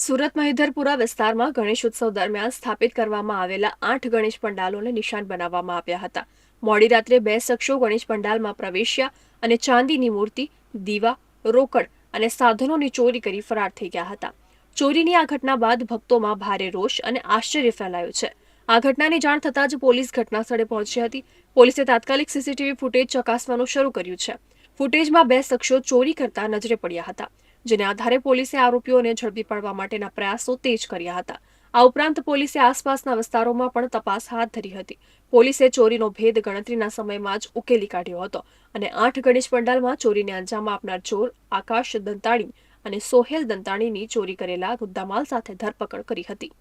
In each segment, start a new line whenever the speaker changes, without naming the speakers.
સુરત મહિધરપુરા વિસ્તારમાં ગણેશ ઉત્સવ દરમિયાન સ્થાપિત કરવામાં આવેલા આઠ ગણેશ પંડાલોને નિશાન બનાવવામાં આવ્યા હતા. મોડી રાત્રે બે શખ્સો ગણેશ પંડાલમાં પ્રવેશ્યા અને ચાંદીની મૂર્તિ, દીવા, રોકડ અને સાધનોની ચોરી કરી ફરાર થઈ ગયા હતા. ચોરીની આ ઘટના બાદ ભક્તોમાં ભારે રોષ અને આશ્ચર્ય ફેલાયું છે. આ ઘટનાની જાણ થતાં જ પોલીસ ઘટના સ્થળે પહોંચી હતી. પોલીસે તાત્કાલિક સીસીટીવી ફૂટેજ ચકાસવાનું શરૂ કર્યું છે. ફૂટેજમાં બે શખ્સો ચોરી કરતા નજરે પડ્યા હતા. જેને આધારે પોલીસે આરોપીઓને ઝડપી પાડવા માટેના પ્રયાસો તેજ કર્યા હતા આ ઉપરાંત પોલીસે આસપાસના વિસ્તારોમાં પણ તપાસ હાથ ધરી હતી પોલીસે ચોરીનો ભેદ ગણતરીના સમયમાં જ ઉકેલી કાઢ્યો હતો અને આઠ ગણેશ પંડાલમાં ચોરીને અંજામ આપનાર ચોર આકાશ દંતાણી અને સોહેલ દંતાણીની ચોરી કરેલા મુદ્દામાલ સાથે ધરપકડ કરી હતી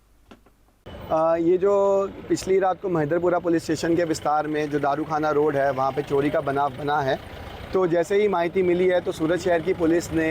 आ, ये जो पिछली रात को महिदरपुरा पुलिस स्टेशन के विस्तार में जो दारूखाना रोड है वहाँ पे चोरी का बनाव बना है तो जैसे ही माहिती मिली है तो सूरत शहर की पुलिस ने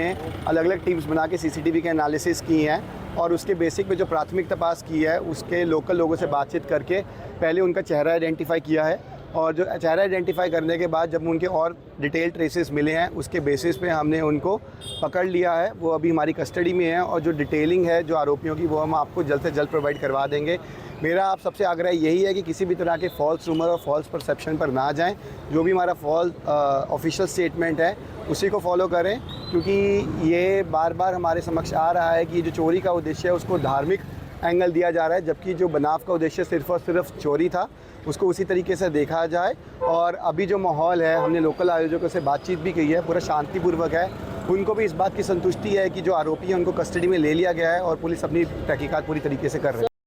अलग अलग टीम्स बना के सीसीटीवी के एनालिसिस की हैं और उसके बेसिक पे जो प्राथमिक तपास की है, उसके लोकल लोगों से बातचीत करके पहले उनका चेहरा आइडेंटिफाई किया है। और जो चेहरा आइडेंटिफाई करने के बाद जब उनके और डिटेल ट्रेसेस मिले हैं, उसके बेसिस पे हमने उनको पकड़ लिया है। वो अभी हमारी कस्टडी में है और जो डिटेलिंग है, जो आरोपियों की, वो हम आपको जल्द से जल्द प्रोवाइड करवा देंगे। मेरा आप सबसे आग्रह यही है कि किसी भी तरह के फॉल्स रूमर और फॉल्स परसेप्शन पर ना जाएँ। जो भी हमारा फॉल्स ऑफिशियल स्टेटमेंट है, उसी को फॉलो करें, क्योंकि ये बार बार हमारे समक्ष आ रहा है कि जो चोरी का उद्देश्य है, उसको धार्मिक एंगल दिया जा रहा है, जबकि जो बनाव का उद्देश्य सिर्फ़ और सिर्फ़ चोरी था, उसको उसी तरीके से देखा जाए। और अभी जो माहौल है, हमने लोकल आयोजकों से बातचीत भी की है, पूरा शांतिपूर्वक है। उनको भी इस बात की संतुष्टि है कि जो आरोपी है, उनको कस्टडी में ले लिया गया है और पुलिस अपनी तहकीकात पूरी तरीके से कर रही है।